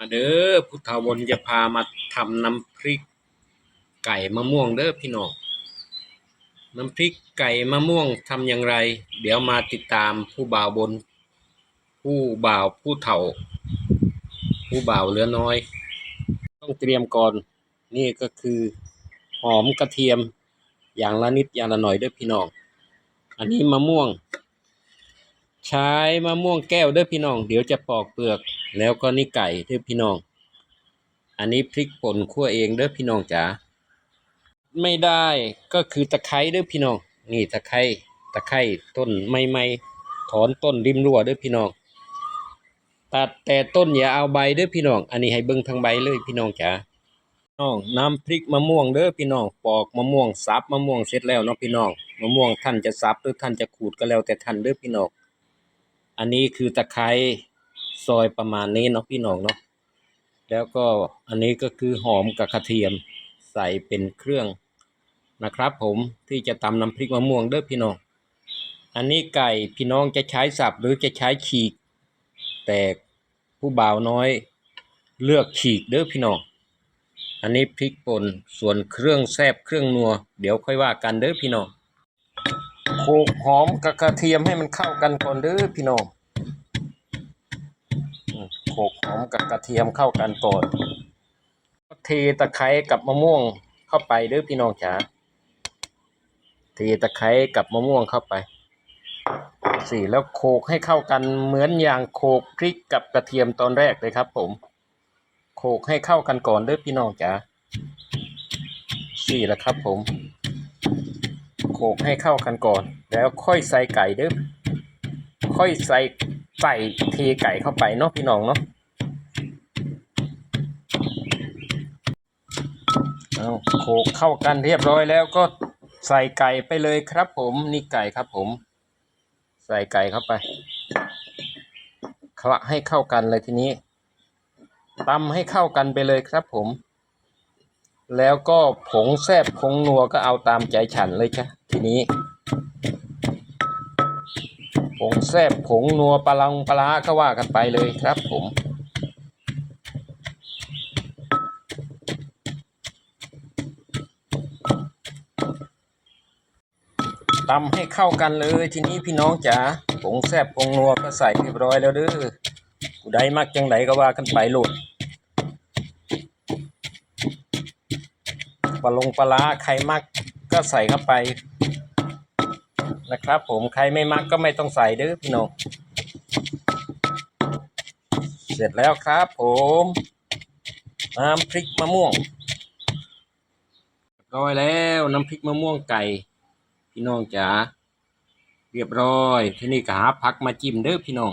มาเด้อพุทธวนจะพามาทำน้ำพริก ไก่มะม่วงเด้อพี่น้องน้ำพริกไก่มะม่วงทำอย่างไร เดี๋ยวมาติดตามผู้บ่าวบน ผู้บ่าวผู้เฒ่า ผู้บ่าวเหลือน้อย ต้องเตรียมก่อน นี่ก็คือหอมกระเทียม อย่างละนิดอย่างละหน่อยเด้อพี่น้อง อันนี้มะม่วง ใช้มะม่วงแก้วเด้อพี่น้อง เดี๋ยวจะปอกเปลือก แล้วก็นี่ไก่เด้อพี่น้อง อันนี้พริกป่นคั่วเองเด้อพี่น้องจ๋าไม่ได้ก็คือตะไคร้เด้อพี่น้อง นี่ตะไคร้ตะไคร้ต้นไม่ไม่ถอนต้นริมรั้วเด้อพี่น้อง ตัดแต่ต้นอย่าเอาใบเด้อพี่น้อง อันนี้ให้เบิ่งทางใบเลยพี่น้องจ๋าน้องน้ำพริกมะม่วงเด้อพี่น้องปอกมะม่วงสับมะม่วงเสร็จแล้วเนาะพี่น้องมะม่วงท่านจะสับหรือท่านจะขูดก็แล้วแต่ท่านเด้อพี่น้องอันนี้คือตะไคร้ ซอยประมาณนี้เนาะพี่น้องเนาะแล้วก็อันนี้ก็คือหอมกับกระเทียมใส่เป็นเครื่องนะครับ ผมที่จะตำน้ำพริกมะม่วงเด้อพี่น้อง อันนี้ไก่พี่น้องจะใช้สับหรือจะใช้ฉีก แต่ผู้บ่าวน้อยเลือกฉีกเด้อพี่น้อง อันนี้พริกป่นส่วนเครื่องแซบเครื่องนัว เดี๋ยวค่อยว่ากันเด้อพี่น้องโขลกหอมกับกระเทียมให้มันเข้ากันก่อนเด้อพี่น้อง โขกหอมกับกระเทียมเข้ากันก่อนเทตะไคร้กับมะม่วงเข้าไปเด้อพี่น้องจ๋าเทตะไคร้กับมะม่วงเข้าไปสี่แล้วโขกให้เข้ากันเหมือนอย่างโขกพริกกับกระเทียมตอนแรกเลยครับ ผม โขกให้เข้ากันก่อนเด้อพี่น้องจ๋าสี่แล้วครับ ผม โขกให้เข้ากันก่อน แล้วค่อยใส่ไก่เด้อค่อยใส่ ใส่เทไก่เข้าไปเนาะพี่น้องเนาะเอาโขกเข้ากันเรียบร้อยแล้วก็ใส่ไก่ไปเลยครับ ผมนี่ไก่ครับผม ใส่ไก่เข้าไปคละให้เข้ากันเลยทีนี้ตำให้เข้ากันไปเลยครับผม แล้วก็ผงแซบผงนัวก็เอาตามใจฉันเลยจ้ะทีนี้ ผงแซบผงนัวปลาลังปลาก็ว่ากันไปเลยครับผมตำให้เข้ากันเลยทีนี้พี่น้องจ๋าผงแซบผงนัวก็ใส่เรียบร้อยแล้วเด้อผู้ใดมักจังไดก็ว่ากันไปโหลดปลาลงปลาร้าใครมักก็ใส่เข้าไป นะครับ ผมใครไม่มักก็ไม่ต้องใส่เด้อพี่น้องเสร็จแล้วครับ ผมน้ำพริกมะม่วงร้อยแล้วน้ำพริกมะม่วงไก่ พี่น้องจ๋าเรียบร้อย ที่นี่ก็หาผักมาจิ้มเด้อพี่น้อง